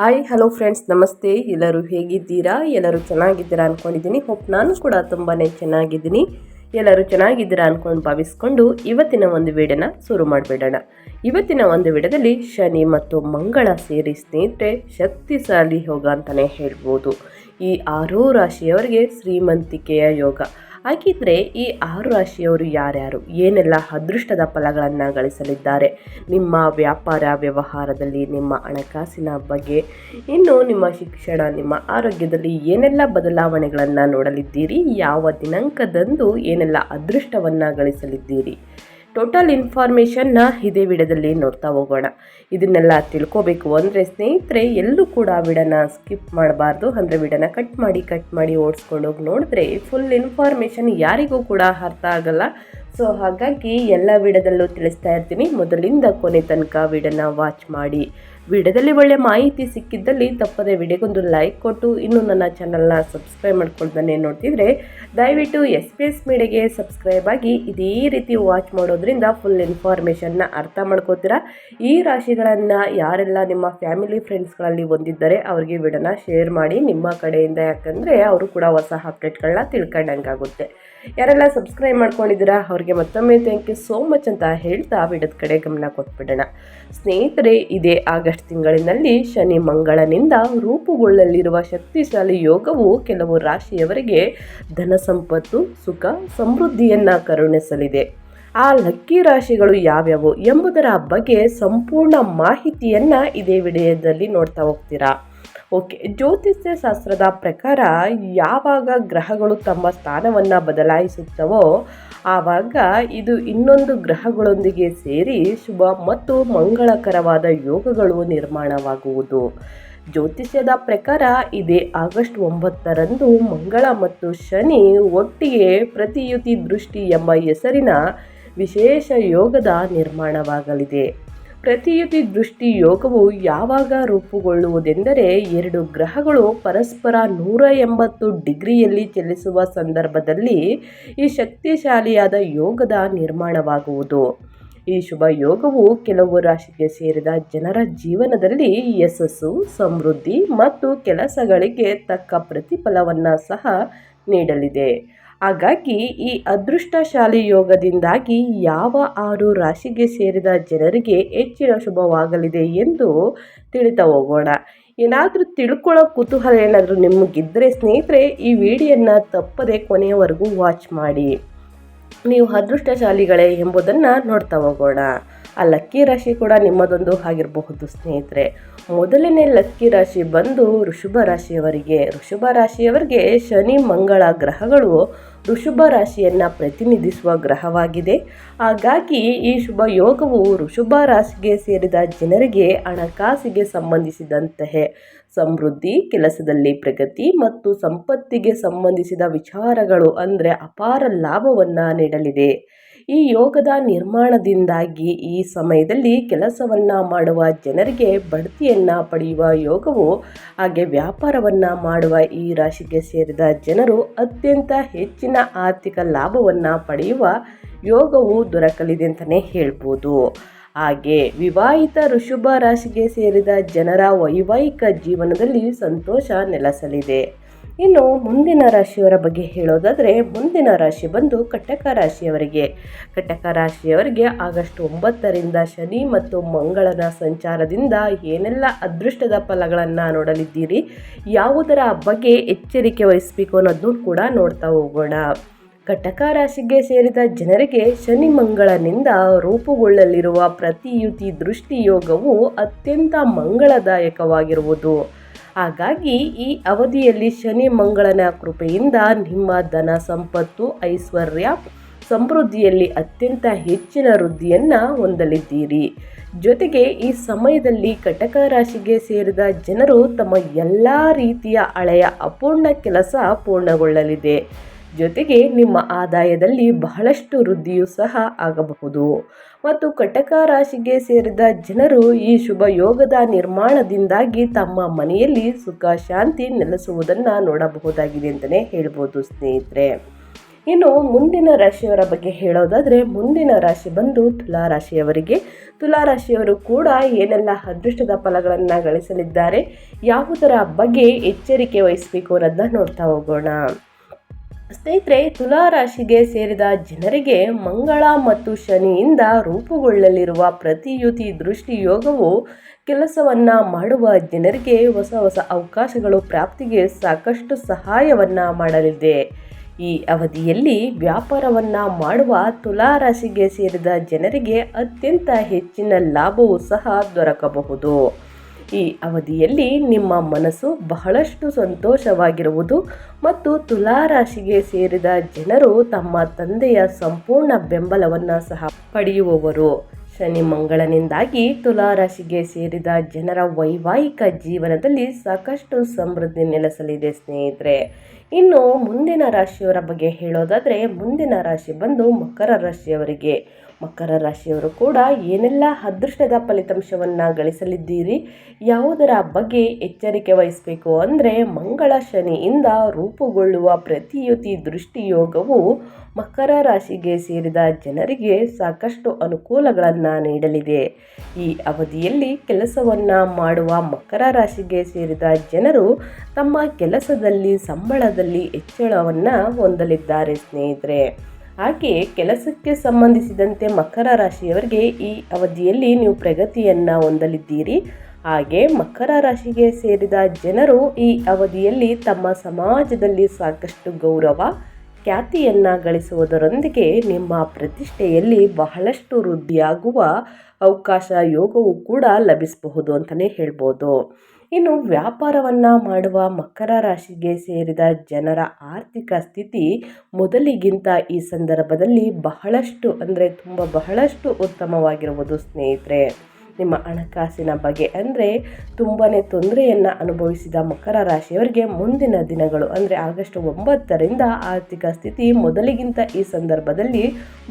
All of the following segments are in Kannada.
ಹಾಯ್ ಹಲೋ ಫ್ರೆಂಡ್ಸ್ ನಮಸ್ತೆ. ಎಲ್ಲರೂ ಹೇಗಿದ್ದೀರಾ? ಎಲ್ಲರೂ ಚೆನ್ನಾಗಿದ್ದೀರಾ ಅಂದ್ಕೊಂಡಿದ್ದೀನಿ ಹೋಪ್ ನಾನು ಕೂಡ ತುಂಬಾ ಚೆನ್ನಾಗಿದ್ದೀನಿ. ಎಲ್ಲರೂ ಚೆನ್ನಾಗಿದ್ದೀರಾ ಅಂದ್ಕೊಂಡು ಭಾವಿಸ್ಕೊಂಡು ಇವತ್ತಿನ ಒಂದು ವಿಡಿಯೋನ ಶುರು ಮಾಡಿಬಿಡೋಣ. ಇವತ್ತಿನ ಒಂದು ವಿಡದಲ್ಲಿ ಶನಿ ಮತ್ತು ಮಂಗಳ ಸೇರಿ ಸ್ನೇಹಿತರೆ ಶಕ್ತಿಶಾಲಿ ಯೋಗ ಅಂತಲೇ ಹೇಳ್ಬೋದು. ಈ ಆರೂ ರಾಶಿಯವರಿಗೆ ಶ್ರೀಮಂತಿಕೆಯ ಯೋಗ. ಹಾಗಿದ್ರೆ ಈ ಆರು ರಾಶಿಯವರು ಯಾರ್ಯಾರು? ಏನೆಲ್ಲ ಅದೃಷ್ಟದ ಫಲಗಳನ್ನು ಗಳಿಸಲಿದ್ದಾರೆ? ನಿಮ್ಮ ವ್ಯಾಪಾರ ವ್ಯವಹಾರದಲ್ಲಿ ನಿಮ್ಮ ಹಣಕಾಸಿನ ಬಗ್ಗೆ, ಇನ್ನು ನಿಮ್ಮ ಶಿಕ್ಷಣ, ನಿಮ್ಮ ಆರೋಗ್ಯದಲ್ಲಿ ಏನೆಲ್ಲ ಬದಲಾವಣೆಗಳನ್ನು ನೋಡಲಿದ್ದೀರಿ? ಯಾವ ದಿನಾಂಕದಂದು ಏನೆಲ್ಲ ಅದೃಷ್ಟವನ್ನು ಗಳಿಸಲಿದ್ದೀರಿ? ಟೋಟಲ್ ಇನ್ಫಾರ್ಮೇಷನ್ನ ಇದೇ ವಿಡದಲ್ಲಿ ನೋಡ್ತಾ ಹೋಗೋಣ. ಇದನ್ನೆಲ್ಲ ತಿಳ್ಕೋಬೇಕು ಅಂದರೆ ಸ್ನೇಹಿತರೆ ಎಲ್ಲೂ ಕೂಡ ವಿಡನ ಸ್ಕಿಪ್ ಮಾಡಬಾರ್ದು. ಅಂದರೆ ವಿಡನ ಕಟ್ ಮಾಡಿ ಕಟ್ ಮಾಡಿ ಓಡಿಸ್ಕೊಂಡು ಹೋಗಿ ನೋಡಿದ್ರೆ ಫುಲ್ ಇನ್ಫಾರ್ಮೇಷನ್ ಯಾರಿಗೂ ಕೂಡ ಅರ್ಥ ಆಗಲ್ಲ. ಸೊ ಹಾಗಾಗಿ ಎಲ್ಲ ವಿಡದಲ್ಲೂ ತಿಳಿಸ್ತಾ ಇರ್ತೀನಿ. ಮೊದಲಿಂದ ಕೊನೆ ತನಕ ವಿಡನ ವಾಚ್ ಮಾಡಿ. ವಿಡಿಯೋದಲ್ಲಿ ಒಳ್ಳೆ ಮಾಹಿತಿ ಸಿಕ್ಕಿದ್ದಲ್ಲಿ ತಪ್ಪದೆ ವಿಡಿಯೋಗೊಂದು ಲೈಕ್ ಕೊಟ್ಟು ಇನ್ನೂ ನನ್ನ ಚಾನಲ್ನ ಸಬ್ಸ್ಕ್ರೈಬ್ ಮಾಡ್ಕೊಳ್ತಾನೆ ನೋಡ್ತಿದ್ರೆ ದಯವಿಟ್ಟು ಎಸ್ ಪಿ ಎಸ್ ಮೀಡಿಯಾಗೆ ಸಬ್ಸ್ಕ್ರೈಬ್ ಆಗಿ ಇದೇ ರೀತಿ ವಾಚ್ ಮಾಡೋದ್ರಿಂದ ಫುಲ್ ಇನ್ಫಾರ್ಮೇಷನ್ನ ಅರ್ಥ ಮಾಡ್ಕೋತೀರಾ? ಈ ರಾಶಿಗಳನ್ನು ಯಾರೆಲ್ಲ ನಿಮ್ಮ ಫ್ಯಾಮಿಲಿ ಫ್ರೆಂಡ್ಸ್ಗಳಲ್ಲಿ ಹೊಂದಿದ್ದಾರೆ ಅವ್ರಿಗೆ ವಿಡಿಯೋನ ಶೇರ್ ಮಾಡಿ ನಿಮ್ಮ ಕಡೆಯಿಂದ, ಯಾಕಂದರೆ ಅವರು ಕೂಡ ಹೊಸ ಅಪ್ಡೇಟ್ಗಳನ್ನ ತಿಳ್ಕೊಂಡಂಗಾಗುತ್ತೆ. ಯಾರೆಲ್ಲ ಸಬ್ಸ್ಕ್ರೈಬ್ ಮಾಡ್ಕೊಂಡಿದ್ದೀರಾ, ಅವ್ರಿಗೆ ಮತ್ತೊಮ್ಮೆ ಥ್ಯಾಂಕ್ ಯು ಸೋ ಮಚ್ ಅಂತ ಹೇಳ್ತಾ ವಿಡಿಯೋದ ಕಡೆ ಗಮನ ಕೊಟ್ಬಿಡೋಣ. ಸ್ನೇಹಿತರೆ, ಇದೇ ಆಗಸ್ಟ್ ತಿಂಗಳಿನಲ್ಲಿ ಶನಿ ಮಂಗಳನಿಂದ ರೂಪುಗೊಳ್ಳಲಿರುವ ಶಕ್ತಿಶಾಲಿ ಯೋಗವು ಕೆಲವು ರಾಶಿಯವರಿಗೆ ಧನ ಸಂಪತ್ತು, ಸುಖ, ಸಮೃದ್ಧಿಯನ್ನು ಕರುಣಿಸಲಿದೆ. ಆ ಲಕ್ಕಿ ರಾಶಿಗಳು ಯಾವ್ಯಾವು ಎಂಬುದರ ಬಗ್ಗೆ ಸಂಪೂರ್ಣ ಮಾಹಿತಿಯನ್ನು ಇದೇ ವಿಡಿಯೋದಲ್ಲಿ ನೋಡ್ತಾ ಹೋಗ್ತೀರಾ? ಓಕೆ, ಜ್ಯೋತಿಷ್ಯ ಶಾಸ್ತ್ರದ ಪ್ರಕಾರ ಯಾವಾಗ ಗ್ರಹಗಳು ತಮ್ಮ ಸ್ಥಾನವನ್ನು ಬದಲಾಯಿಸುತ್ತವೋ ಆವಾಗ ಇದು ಇನ್ನೊಂದು ಗ್ರಹಗಳೊಂದಿಗೆ ಸೇರಿ ಶುಭ ಮತ್ತು ಮಂಗಳಕರವಾದ ಯೋಗಗಳು ನಿರ್ಮಾಣವಾಗುವುದು. ಜ್ಯೋತಿಷ್ಯದ ಪ್ರಕಾರ ಇದೇ ಆಗಸ್ಟ್ ಒಂಬತ್ತರಂದು ಮಂಗಳ ಮತ್ತು ಶನಿ ಒಟ್ಟಿಗೆ ಪ್ರತಿಯುತಿ ದೃಷ್ಟಿ ಎಂಬ ಹೆಸರಿನ ವಿಶೇಷ ಯೋಗದ ನಿರ್ಮಾಣವಾಗಲಿದೆ. ಪ್ರತಿಯುತಿ ದೃಷ್ಟಿ ಯೋಗವು ಯಾವಾಗ ರೂಪುಗೊಳ್ಳುವುದೆಂದರೆ ಎರಡು ಗ್ರಹಗಳು ಪರಸ್ಪರ ನೂರ ಎಂಬತ್ತು ಡಿಗ್ರಿಯಲ್ಲಿ ಚಲಿಸುವ ಸಂದರ್ಭದಲ್ಲಿ ಈ ಶಕ್ತಿಶಾಲಿಯಾದ ಯೋಗದ ನಿರ್ಮಾಣವಾಗುವುದು. ಈ ಶುಭ ಯೋಗವು ಕೆಲವು ರಾಶಿಗೆ ಸೇರಿದ ಜನರ ಜೀವನದಲ್ಲಿ ಯಶಸ್ಸು, ಸಮೃದ್ಧಿ ಮತ್ತು ಕೆಲಸಗಳಿಗೆ ತಕ್ಕ ಪ್ರತಿಫಲವನ್ನು ಸಹ ನೀಡಲಿದೆ. ಹಾಗಾಗಿ ಈ ಅದೃಷ್ಟಶಾಲಿ ಯೋಗದಿಂದಾಗಿ ಯಾವ ಆರು ರಾಶಿಗೆ ಸೇರಿದ ಜನರಿಗೆ ಹೆಚ್ಚಿನ ಶುಭವಾಗಲಿದೆ ಎಂದು ತಿಳಿತಾ ಹೋಗೋಣ. ಏನಾದರೂ ತಿಳ್ಕೊಳ್ಳೋ ಕುತೂಹಲ ಏನಾದರೂ ನಿಮಗಿದ್ದರೆ ಸ್ನೇಹಿತರೆ, ಈ ವಿಡಿಯೋನ ತಪ್ಪದೆ ಕೊನೆಯವರೆಗೂ ವಾಚ್ ಮಾಡಿ. ನೀವು ಅದೃಷ್ಟಶಾಲಿಗಳೇ ಎಂಬುದನ್ನು ನೋಡ್ತಾ ಹೋಗೋಣ. ಆ ಲಕ್ಕಿ ರಾಶಿ ಕೂಡ ನಿಮ್ಮದೊಂದು ಆಗಿರಬಹುದು ಸ್ನೇಹಿತರೆ. ಮೊದಲನೇ ಲಕ್ಕಿ ರಾಶಿ ಬಂದು ಋಷಭ ರಾಶಿಯವರಿಗೆ. ಋಷಭ ರಾಶಿಯವರಿಗೆ ಶನಿ, ಮಂಗಳ ಗ್ರಹಗಳು ಋಷಭ ರಾಶಿಯನ್ನು ಪ್ರತಿನಿಧಿಸುವ ಗ್ರಹವಾಗಿದೆ. ಹಾಗಾಗಿ ಈ ಶುಭ ಯೋಗವು ಋಷಭ ರಾಶಿಗೆ ಸೇರಿದ ಜನರಿಗೆ ಹಣಕಾಸಿಗೆ ಸಂಬಂಧಿಸಿದಂತಹ ಸಮೃದ್ಧಿ, ಕೆಲಸದಲ್ಲಿ ಪ್ರಗತಿ ಮತ್ತು ಸಂಪತ್ತಿಗೆ ಸಂಬಂಧಿಸಿದ ವಿಚಾರಗಳು ಅಂದರೆ ಅಪಾರ ಲಾಭವನ್ನು ನೀಡಲಿದೆ. ಈ ಯೋಗದ ನಿರ್ಮಾಣದಿಂದಾಗಿ ಈ ಸಮಯದಲ್ಲಿ ಕೆಲಸವನ್ನು ಮಾಡುವ ಜನರಿಗೆ ಬಡ್ತಿಯನ್ನು ಪಡೆಯುವ ಯೋಗವು, ಹಾಗೆ ವ್ಯಾಪಾರವನ್ನು ಮಾಡುವ ಈ ರಾಶಿಗೆ ಸೇರಿದ ಜನರು ಅತ್ಯಂತ ಹೆಚ್ಚಿನ ಆರ್ಥಿಕ ಲಾಭವನ್ನು ಪಡೆಯುವ ಯೋಗವು ದೊರಕಲಿದೆ ಅಂತಲೇ ಹೇಳ್ಬೋದು. ಹಾಗೆ ವಿವಾಹಿತ ಋಷುಭ ರಾಶಿಗೆ ಸೇರಿದ ಜನರ ವೈವಾಹಿಕ ಜೀವನದಲ್ಲಿ ಸಂತೋಷ ನೆಲೆಸಲಿದೆ. ಇನ್ನು ಮುಂದಿನ ರಾಶಿಯವರ ಬಗ್ಗೆ ಹೇಳೋದಾದರೆ ಮುಂದಿನ ರಾಶಿ ಬಂದು ಕಟಕ ರಾಶಿಯವರಿಗೆ. ಕಟಕ ರಾಶಿಯವರಿಗೆ ಆಗಸ್ಟ್ ಒಂಬತ್ತರಿಂದ ಶನಿ ಮತ್ತು ಮಂಗಳನ ಸಂಚಾರದಿಂದ ಏನೆಲ್ಲ ಅದೃಷ್ಟದ ಫಲಗಳನ್ನು ನೋಡಲಿದ್ದೀರಿ, ಯಾವುದರ ಬಗ್ಗೆ ಎಚ್ಚರಿಕೆ ವಹಿಸಬೇಕು ಅನ್ನೋದನ್ನು ಕೂಡ ನೋಡ್ತಾ ಹೋಗೋಣ. ಕಟಕ ರಾಶಿಗೆ ಸೇರಿದ ಜನರಿಗೆ ಶನಿ ಮಂಗಳನಿಂದ ರೂಪುಗೊಳ್ಳಲಿರುವ ಪ್ರತಿಯುತಿ ದೃಷ್ಟಿಯೋಗವು ಅತ್ಯಂತ ಮಂಗಳದಾಯಕವಾಗಿರುವುದು. ಹಾಗಾಗಿ ಈ ಅವಧಿಯಲ್ಲಿ ಶನಿ ಮಂಗಳನ ಕೃಪೆಯಿಂದ ನಿಮ್ಮ ಧನ ಸಂಪತ್ತು, ಐಶ್ವರ್ಯ, ಸಮೃದ್ಧಿಯಲ್ಲಿ ಅತ್ಯಂತ ಹೆಚ್ಚಿನ ವೃದ್ಧಿಯನ್ನು ಹೊಂದಲಿದ್ದೀರಿ. ಜೊತೆಗೆ ಈ ಸಮಯದಲ್ಲಿ ಕಟಕ ರಾಶಿಗೆ ಸೇರಿದ ಜನರು ತಮ್ಮ ಎಲ್ಲ ರೀತಿಯ ಹಳೆಯ ಅಪೂರ್ಣ ಕೆಲಸ ಪೂರ್ಣಗೊಳ್ಳಲಿದೆ. ಜೊತೆಗೆ ನಿಮ್ಮ ಆದಾಯದಲ್ಲಿ ಬಹಳಷ್ಟು ವೃದ್ಧಿಯೂ ಸಹ ಆಗಬಹುದು. ಮತ್ತು ಕಟಕ ರಾಶಿಗೆ ಸೇರಿದ ಜನರು ಈ ಶುಭ ಯೋಗದ ನಿರ್ಮಾಣದಿಂದಾಗಿ ತಮ್ಮ ಮನೆಯಲ್ಲಿ ಸುಖ, ಶಾಂತಿ ನೆಲೆಸುವುದನ್ನು ನೋಡಬಹುದಾಗಿದೆ ಅಂತಲೇ ಹೇಳ್ಬೋದು ಸ್ನೇಹಿತರೆ. ಇನ್ನು ಮುಂದಿನ ರಾಶಿಯವರ ಬಗ್ಗೆ ಹೇಳೋದಾದರೆ, ಮುಂದಿನ ರಾಶಿ ಬಂದು ತುಲಾ ರಾಶಿಯವರಿಗೆ, ತುಲಾ ರಾಶಿಯವರು ಕೂಡ ಏನೆಲ್ಲ ಅದೃಷ್ಟದ ಫಲಗಳನ್ನು ಗಳಿಸಲಿದ್ದಾರೆ, ಯಾವುದರ ಬಗ್ಗೆ ಎಚ್ಚರಿಕೆ ವಹಿಸಬೇಕು ಅನ್ನೋದನ್ನ ನೋಡ್ತಾ ಹೋಗೋಣ. ಸ್ನೇಹಿತರೆ ತುಲಾ ರಾಶಿಗೆ ಸೇರಿದ ಜನರಿಗೆ ಮಂಗಳ ಮತ್ತು ಶನಿಯಿಂದ ರೂಪುಗೊಳ್ಳಲಿರುವ ಪ್ರತಿಯುತಿ ದೃಷ್ಟಿ ಯೋಗವು ಕೆಲಸವನ್ನ ಮಾಡುವ ಜನರಿಗೆ ಹೊಸ ಹೊಸ ಅವಕಾಶಗಳು ಪ್ರಾಪ್ತಿಗೆ ಸಾಕಷ್ಟು ಸಹಾಯವನ್ನ ಮಾಡಲಿದೆ. ಈ ಅವಧಿಯಲ್ಲಿ ವ್ಯಾಪಾರವನ್ನ ಮಾಡುವ ತುಲಾ ರಾಶಿಗೆ ಸೇರಿದ ಜನರಿಗೆ ಅತ್ಯಂತ ಹೆಚ್ಚಿನ ಲಾಭವೂ ಸಹ ದೊರಕಬಹುದು. ಈ ಅವಧಿಯಲ್ಲಿ ನಿಮ್ಮ ಮನಸ್ಸು ಬಹಳಷ್ಟು ಸಂತೋಷವಾಗಿರುವುದು ಮತ್ತು ತುಲಾರಾಶಿಗೆ ಸೇರಿದ ಜನರು ತಮ್ಮ ತಂದೆಯ ಸಂಪೂರ್ಣ ಬೆಂಬಲವನ್ನು ಸಹ ಪಡೆಯುವವರು. ಶನಿ ಮಂಗಳನಿಂದಾಗಿ ತುಲಾರಾಶಿಗೆ ಸೇರಿದ ಜನರ ವೈವಾಹಿಕ ಜೀವನದಲ್ಲಿ ಸಾಕಷ್ಟು ಸಮೃದ್ಧಿ ನೆಲೆಸಲಿದೆ ಸ್ನೇಹಿತರೆ. ಇನ್ನು ಮುಂದಿನ ರಾಶಿಯವರ ಬಗ್ಗೆ ಹೇಳೋದಾದರೆ ಮುಂದಿನ ರಾಶಿ ಬಂದು ಮಕರ ರಾಶಿಯವರಿಗೆ. ಮಕರ ರಾಶಿಯವರು ಕೂಡ ಏನೆಲ್ಲ ಅದೃಷ್ಟದ ಫಲಿತಾಂಶವನ್ನು ಗಳಿಸಲಿದ್ದೀರಿ, ಯಾವುದರ ಬಗ್ಗೆ ಎಚ್ಚರಿಕೆ ವಹಿಸಬೇಕು ಅಂದರೆ ಮಂಗಳ ಶನಿಯಿಂದ ರೂಪುಗೊಳ್ಳುವ ಪ್ರತಿಯುತಿ ದೃಷ್ಟಿಯೋಗವು ಮಕರ ರಾಶಿಗೆ ಸೇರಿದ ಜನರಿಗೆ ಸಾಕಷ್ಟು ಅನುಕೂಲಗಳನ್ನು ನೀಡಲಿದೆ. ಈ ಅವಧಿಯಲ್ಲಿ ಕೆಲಸವನ್ನು ಮಾಡುವ ಮಕರ ರಾಶಿಗೆ ಸೇರಿದ ಜನರು ತಮ್ಮ ಕೆಲಸದಲ್ಲಿ ಸಂಬಳದಲ್ಲಿ ಹೆಚ್ಚಳವನ್ನು ಹೊಂದಲಿದ್ದಾರೆ ಸ್ನೇಹಿತರೆ. ಹಾಗೆ ಕೆಲಸಕ್ಕೆ ಸಂಬಂಧಿಸಿದಂತೆ ಮಕರ ರಾಶಿಯವರಿಗೆ ಈ ಅವಧಿಯಲ್ಲಿ ನೀವು ಪ್ರಗತಿಯನ್ನು ಹೊಂದಲಿದ್ದೀರಿ. ಹಾಗೆ ಮಕರ ರಾಶಿಗೆ ಸೇರಿದ ಜನರು ಈ ಅವಧಿಯಲ್ಲಿ ತಮ್ಮ ಸಮಾಜದಲ್ಲಿ ಸಾಕಷ್ಟು ಗೌರವ, ಖ್ಯಾತಿಯನ್ನು ಗಳಿಸುವುದರೊಂದಿಗೆ ನಿಮ್ಮ ಪ್ರತಿಷ್ಠೆಯಲ್ಲಿ ಬಹಳಷ್ಟು ವೃದ್ಧಿಯಾಗುವ ಅವಕಾಶ ಯೋಗವು ಕೂಡ ಲಭಿಸಬಹುದು ಅಂತಲೇ ಹೇಳ್ಬೋದು. ಇನ್ನು ವ್ಯಾಪಾರವನ್ನು ಮಾಡುವ ಮಕರ ರಾಶಿಗೆ ಸೇರಿದ ಜನರ ಆರ್ಥಿಕ ಸ್ಥಿತಿ ಮೊದಲಿಗಿಂತ ಈ ಸಂದರ್ಭದಲ್ಲಿ ಬಹಳಷ್ಟು ಅಂದರೆ ತುಂಬ ಬಹಳಷ್ಟು ಉತ್ತಮವಾಗಿರುವುದು ಸ್ನೇಹಿತರೆ. ನಿಮ್ಮ ಹಣಕಾಸಿನ ಬಗ್ಗೆ ಅಂದರೆ ತುಂಬಾ ತೊಂದರೆಯನ್ನು ಅನುಭವಿಸಿದ ಮಕರ ರಾಶಿಯವರಿಗೆ ಮುಂದಿನ ದಿನಗಳು ಅಂದರೆ ಆಗಸ್ಟ್ ಒಂಬತ್ತರಿಂದ ಆರ್ಥಿಕ ಸ್ಥಿತಿ ಮೊದಲಿಗಿಂತ ಈ ಸಂದರ್ಭದಲ್ಲಿ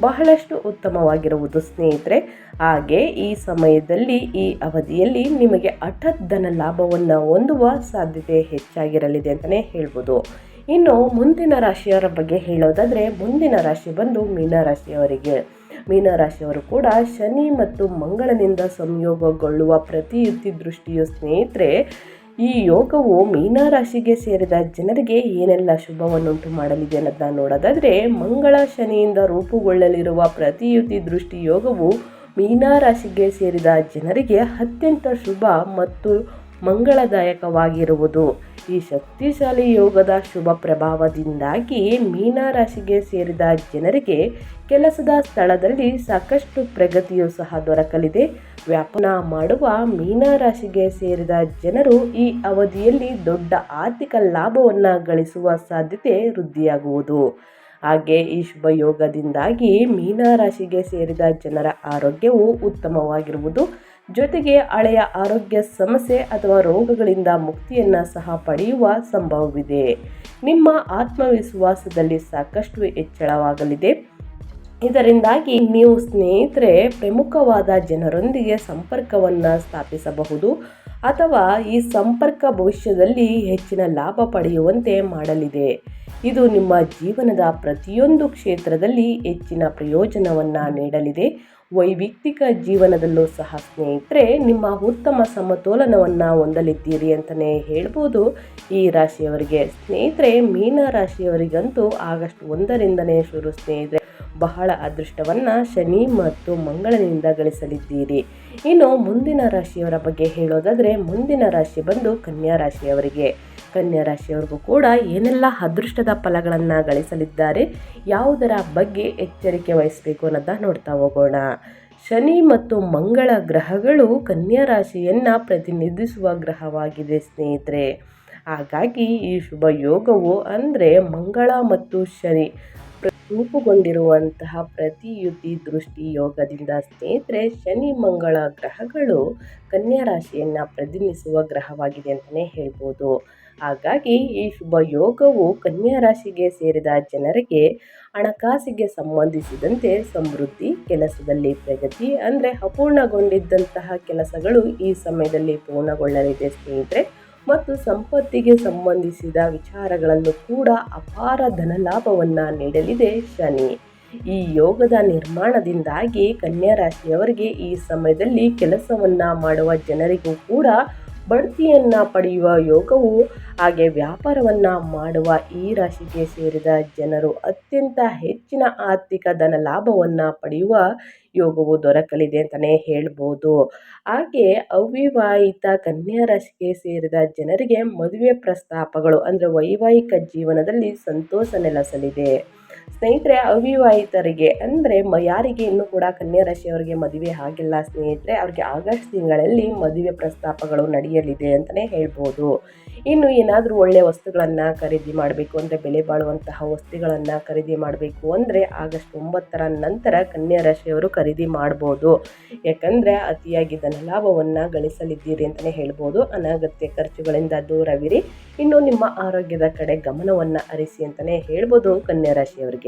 ಬಹಳಷ್ಟು ಉತ್ತಮವಾಗಿರುವುದು ಸ್ನೇಹಿತರೆ. ಹಾಗೆ ಈ ಸಮಯದಲ್ಲಿ ಈ ಅವಧಿಯಲ್ಲಿ ನಿಮಗೆ ಹಠಾತ್ ಧನ ಲಾಭವನ್ನು ಹೊಂದುವ ಸಾಧ್ಯತೆ ಹೆಚ್ಚಾಗಿರಲಿದೆ ಅಂತಲೇ ಹೇಳ್ಬೋದು. ಇನ್ನು ಮುಂದಿನ ರಾಶಿಯವರ ಬಗ್ಗೆ ಹೇಳೋದಾದರೆ ಮುಂದಿನ ರಾಶಿ ಬಂದು ಮೀನರಾಶಿಯವರಿಗೆ. ಮೀನರಾಶಿಯವರು ಕೂಡ ಶನಿ ಮತ್ತು ಮಂಗಳನಿಂದ ಸಂಯೋಗಗೊಳ್ಳುವ ಪ್ರತಿಯುಕ್ತಿ ದೃಷ್ಟಿಯು ಸ್ನೇಹಿತರೆ, ಈ ಯೋಗವು ಮೀನರಾಶಿಗೆ ಸೇರಿದ ಜನರಿಗೆ ಏನೆಲ್ಲ ಶುಭವನ್ನುಂಟು ಮಾಡಲಿದೆ ಅನ್ನೋದನ್ನ ನೋಡೋದಾದರೆ, ಮಂಗಳ ಶನಿಯಿಂದ ರೂಪುಗೊಳ್ಳಲಿರುವ ಪ್ರತಿಯುತಿ ದೃಷ್ಟಿ ಯೋಗವು ಮೀನರಾಶಿಗೆ ಸೇರಿದ ಜನರಿಗೆ ಅತ್ಯಂತ ಶುಭ ಮತ್ತು ಮಂಗಳದಾಯಕವಾಗಿರುವುದು. ಈ ಶಕ್ತಿಶಾಲಿ ಯೋಗದ ಶುಭ ಪ್ರಭಾವದಿಂದಾಗಿ ಮೀನರಾಶಿಗೆ ಸೇರಿದ ಜನರಿಗೆ ಕೆಲಸದ ಸ್ಥಳದಲ್ಲಿ ಸಾಕಷ್ಟು ಪ್ರಗತಿಯು ಸಹ ದೊರಕಲಿದೆ. ವ್ಯಾಪನ ಮಾಡುವ ಮೀನರಾಶಿಗೆ ಸೇರಿದ ಜನರು ಈ ಅವಧಿಯಲ್ಲಿ ದೊಡ್ಡ ಆರ್ಥಿಕ ಲಾಭವನ್ನು ಗಳಿಸುವ ಸಾಧ್ಯತೆ ವೃದ್ಧಿಯಾಗುವುದು. ಹಾಗೆ ಈ ಶುಭ ಯೋಗದಿಂದಾಗಿ ಮೀನರಾಶಿಗೆ ಸೇರಿದ ಜನರ ಆರೋಗ್ಯವು ಉತ್ತಮವಾಗಿರುವುದು. ಜೊತೆಗೆ ಹಳೆಯ ಆರೋಗ್ಯ ಸಮಸ್ಯೆ ಅಥವಾ ರೋಗಗಳಿಂದ ಮುಕ್ತಿಯನ್ನು ಸಹ ಪಡೆಯುವ ಸಂಭವವಿದೆ. ನಿಮ್ಮ ಆತ್ಮವಿಶ್ವಾಸದಲ್ಲಿ ಸಾಕಷ್ಟು ಹೆಚ್ಚಳವಾಗಲಿದೆ. ಇದರಿಂದಾಗಿ ನೀವು ಸ್ನೇಹಿತರೆ, ಪ್ರಮುಖವಾದ ಜನರೊಂದಿಗೆ ಸಂಪರ್ಕವನ್ನು ಸ್ಥಾಪಿಸಬಹುದು ಅಥವಾ ಈ ಸಂಪರ್ಕ ಭವಿಷ್ಯದಲ್ಲಿ ಹೆಚ್ಚಿನ ಲಾಭ ಪಡೆಯುವಂತೆ ಮಾಡಲಿದೆ. ಇದು ನಿಮ್ಮ ಜೀವನದ ಪ್ರತಿಯೊಂದು ಕ್ಷೇತ್ರದಲ್ಲಿ ಹೆಚ್ಚಿನ ಪ್ರಯೋಜನವನ್ನು ನೀಡಲಿದೆ. ವೈಯಕ್ತಿಕ ಜೀವನದಲ್ಲೂ ಸಹ ಸ್ನೇಹಿತರೆ, ನಿಮ್ಮ ಉತ್ತಮ ಸಮತೋಲನವನ್ನು ಹೊಂದಲಿದ್ದೀರಿ ಅಂತಲೇ ಹೇಳ್ಬೋದು. ಈ ರಾಶಿಯವರಿಗೆ ಸ್ನೇಹಿತರೆ, ಮೀನ ರಾಶಿಯವರಿಗಂತೂ ಆಗಸ್ಟ್ ಒಂದರಿಂದನೇ ಶುರು ಸ್ನೇಹಿತರೆ. ಬಹಳ ಅದೃಷ್ಟವನ್ನು ಶನಿ ಮತ್ತು ಮಂಗಳನಿಂದ ಗಳಿಸಲಿದ್ದೀರಿ. ಇನ್ನು ಮುಂದಿನ ರಾಶಿಯವರ ಬಗ್ಗೆ ಹೇಳೋದಾದರೆ, ಮುಂದಿನ ರಾಶಿ ಬಂದು ಕನ್ಯಾ ರಾಶಿಯವರಿಗೆ. ಕನ್ಯಾ ರಾಶಿಯವ್ರಿಗೂ ಕೂಡ ಏನೆಲ್ಲ ಅದೃಷ್ಟದ ಫಲಗಳನ್ನು ಗಳಿಸಲಿದ್ದಾರೆ, ಯಾವುದರ ಬಗ್ಗೆ ಎಚ್ಚರಿಕೆ ವಹಿಸಬೇಕು ಅನ್ನೋದನ್ನ ನೋಡ್ತಾ ಹೋಗೋಣ. ಶನಿ ಮತ್ತು ಮಂಗಳ ಗ್ರಹಗಳು ಕನ್ಯಾ ರಾಶಿಯನ್ನು ಪ್ರತಿನಿಧಿಸುವ ಗ್ರಹವಾಗಿದೆ ಸ್ನೇಹಿತರೆ. ಹಾಗಾಗಿ ಈ ಶುಭ ಯೋಗವು ಅಂದರೆ ಮಂಗಳ ಮತ್ತು ಶನಿ ರೂಪುಗೊಂಡಿರುವಂತಹ ಪ್ರತಿಯುತಿ ದೃಷ್ಟಿ ಯೋಗದಿಂದ ಸ್ನೇಹಿತರೆ, ಶನಿ ಮಂಗಳ ಗ್ರಹಗಳು ಕನ್ಯಾ ರಾಶಿಯನ್ನು ಪ್ರತಿನಿಧಿಸುವ ಗ್ರಹವಾಗಿದೆ ಅಂತಲೇ ಹೇಳ್ಬೋದು. ಹಾಗಾಗಿ ಈ ಶುಭ ಯೋಗವು ಕನ್ಯಾ ರಾಶಿಗೆ ಸೇರಿದ ಜನರಿಗೆ ಹಣಕಾಸಿಗೆ ಸಂಬಂಧಿಸಿದಂತೆ ಸಮೃದ್ಧಿ, ಕೆಲಸದಲ್ಲಿ ಪ್ರಗತಿ ಅಂದರೆ ಅಪೂರ್ಣಗೊಂಡಿದ್ದಂತಹ ಕೆಲಸಗಳು ಈ ಸಮಯದಲ್ಲಿ ಪೂರ್ಣಗೊಳ್ಳಲಿದೆ ಸ್ನೇಹಿತರೆ. ಮತ್ತು ಸಂಪತ್ತಿಗೆ ಸಂಬಂಧಿಸಿದ ವಿಚಾರಗಳಲ್ಲೂ ಕೂಡ ಅಪಾರ ಧನಲಾಭವನ್ನು ನೀಡಲಿದೆ ಶನಿ. ಈ ಯೋಗದ ನಿರ್ಮಾಣದಿಂದಾಗಿ ಕನ್ಯಾ ರಾಶಿಯವರಿಗೆ ಈ ಸಮಯದಲ್ಲಿ ಕೆಲಸವನ್ನು ಮಾಡುವ ಜನರಿಗೂ ಕೂಡ ಬಡ್ತಿಯನ್ನು ಪಡೆಯುವ ಯೋಗವು ಹಾಗೆ ವ್ಯಾಪಾರವನ್ನು ಮಾಡುವ ಈ ರಾಶಿಗೆ ಸೇರಿದ ಜನರು ಅತ್ಯಂತ ಹೆಚ್ಚಿನ ಆರ್ಥಿಕ ಧನ ಲಾಭವನ್ನು ಪಡೆಯುವ ಯೋಗವು ದೊರಕಲಿದೆ ಅಂತಲೇ ಹೇಳ್ಬೋದು. ಹಾಗೆ ಅವಿವಾಹಿತ ಕನ್ಯಾ ರಾಶಿಗೆ ಸೇರಿದ ಜನರಿಗೆ ಮದುವೆ ಪ್ರಸ್ತಾಪಗಳು ಅಂದರೆ ವೈವಾಹಿಕ ಜೀವನದಲ್ಲಿ ಸಂತೋಷ ನೆಲೆಸಲಿದೆ. ಸ್ನೇಹಿತರೆ, ಅವಿವಾಹಿತರಿಗೆ ಅಂದರೆ ಮ, ಯಾರಿಗೆ ಇನ್ನೂ ಕೂಡ ಕನ್ಯಾ ರಾಶಿಯವರಿಗೆ ಮದುವೆ ಆಗಿಲ್ಲ ಸ್ನೇಹಿತರೆ, ಅವ್ರಿಗೆ ಆಗಸ್ಟ್ ತಿಂಗಳಲ್ಲಿ ಮದುವೆ ಪ್ರಸ್ತಾಪಗಳು ನಡೆಯಲಿದೆ ಅಂತಲೇ ಹೇಳ್ಬೋದು. ಇನ್ನು ಏನಾದರೂ ಒಳ್ಳೆಯ ವಸ್ತುಗಳನ್ನು ಖರೀದಿ ಮಾಡಬೇಕು ಅಂದರೆ, ಬೆಲೆ ಬಾಳುವಂತಹ ವಸ್ತುಗಳನ್ನು ಖರೀದಿ ಮಾಡಬೇಕು ಅಂದರೆ, ಆಗಸ್ಟ್ ಒಂಬತ್ತರ ನಂತರ ಕನ್ಯಾ ರಾಶಿಯವರು ಖರೀದಿ ಮಾಡ್ಬೋದು. ಯಾಕಂದರೆ, ಅತಿಯಾಗಿ ಧನಲಾಭವನ್ನು ಗಳಿಸಲಿದ್ದೀರಿ ಅಂತಲೇ ಹೇಳ್ಬೋದು. ಅನಗತ್ಯ ಖರ್ಚುಗಳಿಂದ ದೂರವಿರಿ. ಇನ್ನು ನಿಮ್ಮ ಆರೋಗ್ಯದ ಕಡೆ ಗಮನವನ್ನು ಹರಿಸಿ ಅಂತಲೇ ಹೇಳ್ಬೋದು ಕನ್ಯಾ ರಾಶಿಯವರಿಗೆ.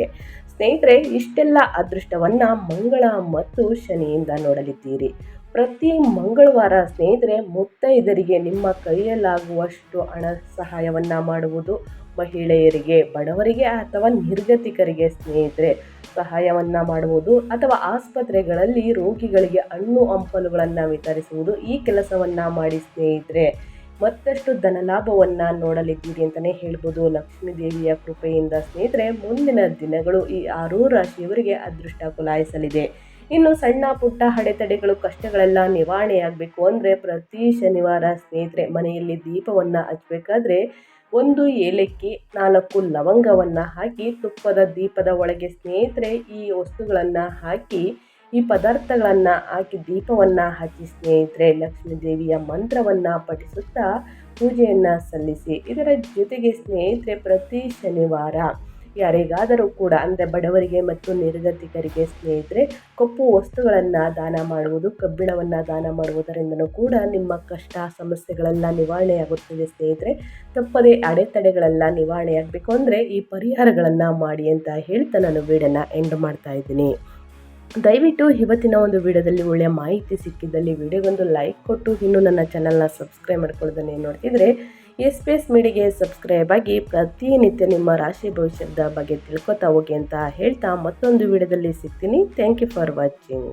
ಸ್ನೇಹಿತರೆ, ಇಷ್ಟೆಲ್ಲ ಅದೃಷ್ಟವನ್ನು ಮಂಗಳ ಮತ್ತು ಶನಿಯಿಂದ ನೋಡಲಿದ್ದೀರಿ. ಪ್ರತಿ ಮಂಗಳವಾರ ಸ್ನೇಹಿತರೆ ಮುತ್ತೈದರಿಗೆ ನಿಮ್ಮ ಕೈಯಲ್ಲಾಗುವಷ್ಟು ಹಣ ಸಹಾಯವನ್ನು ಮಾಡುವುದು ಮಹಿಳೆಯರಿಗೆ, ಬಡವರಿಗೆ ಅಥವಾ ನಿರ್ಗತಿಕರಿಗೆ ಸ್ನೇಹಿತರೆ, ಸಹಾಯವನ್ನು ಮಾಡುವುದು ಅಥವಾ ಆಸ್ಪತ್ರೆಗಳಲ್ಲಿ ರೋಗಿಗಳಿಗೆ ಹಣ್ಣು, ಹಂಪಲುಗಳನ್ನು ವಿತರಿಸುವುದು ಈ ಕೆಲಸವನ್ನು ಮಾಡಿ ಸ್ನೇಹಿತರೆ. ಮತ್ತಷ್ಟು ಧನಲಾಭವನ್ನು ನೋಡಲಿದ್ದೀರಿ ಅಂತಲೇ ಹೇಳ್ಬೋದು. ಲಕ್ಷ್ಮೀ ದೇವಿಯ ಕೃಪೆಯಿಂದ ಸ್ನೇಹಿತರೆ, ಮುಂದಿನ ದಿನಗಳು ಈ ಆರೂ ರಾಶಿಯವರಿಗೆ ಅದೃಷ್ಟ ಕುಲಾಯಿಸಲಿದೆ. ಇನ್ನು ಸಣ್ಣ ಪುಟ್ಟ ಹಡೆತಡೆಗಳು ಕಷ್ಟಗಳೆಲ್ಲ ನಿವಾರಣೆಯಾಗಬೇಕು ಅಂದರೆ ಪ್ರತಿ ಶನಿವಾರ ಸ್ನೇಹಿತರೆ, ಮನೆಯಲ್ಲಿ ದೀಪವನ್ನು ಹಚ್ಚಬೇಕಾದ್ರೆ ಒಂದು ಏಲಕ್ಕಿ, ನಾಲ್ಕು ಲವಂಗವನ್ನು ಹಾಕಿ, ತುಪ್ಪದ ದೀಪದ ಒಳಗೆ ಸ್ನೇಹಿತರೆ ಈ ವಸ್ತುಗಳನ್ನು ಹಾಕಿ ಈ ಪದಾರ್ಥಗಳನ್ನು ಹಾಕಿ ದೀಪವನ್ನು ಹಚ್ಚಿ ಸ್ನೇಹಿತರೆ, ಲಕ್ಷ್ಮೀ ದೇವಿಯ ಮಂತ್ರವನ್ನು ಪಠಿಸುತ್ತಾ ಪೂಜೆಯನ್ನು ಸಲ್ಲಿಸಿ. ಇದರ ಜೊತೆಗೆ ಸ್ನೇಹಿತರೆ, ಪ್ರತಿ ಶನಿವಾರ ಯಾರಿಗಾದರೂ ಕೂಡ, ಅಂದರೆ ಬಡವರಿಗೆ ಮತ್ತು ನಿರ್ಗತಿಕರಿಗೆ ಸ್ನೇಹಿತರೆ, ಕಪ್ಪು ವಸ್ತುಗಳನ್ನು ದಾನ ಮಾಡುವುದು, ಕಬ್ಬಿಣವನ್ನು ದಾನ ಮಾಡುವುದರಿಂದಲೂ ಕೂಡ ನಿಮ್ಮ ಕಷ್ಟ, ಸಮಸ್ಯೆಗಳೆಲ್ಲ ನಿವಾರಣೆಯಾಗುತ್ತದೆ ಸ್ನೇಹಿತರೆ. ತಪ್ಪದೇ ಅಡೆತಡೆಗಳೆಲ್ಲ ನಿವಾರಣೆಯಾಗಬೇಕು ಅಂದರೆ ಈ ಪರಿಹಾರಗಳನ್ನು ಮಾಡಿ ಅಂತ ಹೇಳ್ತಾ ನಾನು ವೀಡನ್ನು ಎಂಡ್ ಮಾಡ್ತಾ ಇದ್ದೀನಿ. ದಯವಿಟ್ಟು ಇವತ್ತಿನ ಒಂದು ವಿಡಿಯೋದಲ್ಲಿ ಒಳ್ಳೆಯ ಮಾಹಿತಿ ಸಿಕ್ಕಿದ್ದಲ್ಲಿ ವಿಡಿಯೋಗೊಂದು ಲೈಕ್ ಕೊಟ್ಟು ಇನ್ನೂ ನನ್ನ ಚಾನಲ್ನ ಸಬ್ಸ್ಕ್ರೈಬ್ ಮಾಡ್ಕೊಳ್ಳೋದನ್ನೇ ನೋಡ್ತಿದ್ರೆ ಎಸ್ ಪಿ ಎಸ್ ಮೀಡಿಗೆ ಸಬ್ಸ್ಕ್ರೈಬ್ ಆಗಿ ಪ್ರತಿನಿತ್ಯ ನಿಮ್ಮ ರಾಶಿ ಭವಿಷ್ಯದ ಬಗ್ಗೆ ತಿಳ್ಕೊತಾ ಹೋಗಿ ಅಂತ ಹೇಳ್ತಾ ಮತ್ತೊಂದು ವಿಡಿಯೋದಲ್ಲಿ ಸಿಗ್ತೀನಿ. Thank you for watching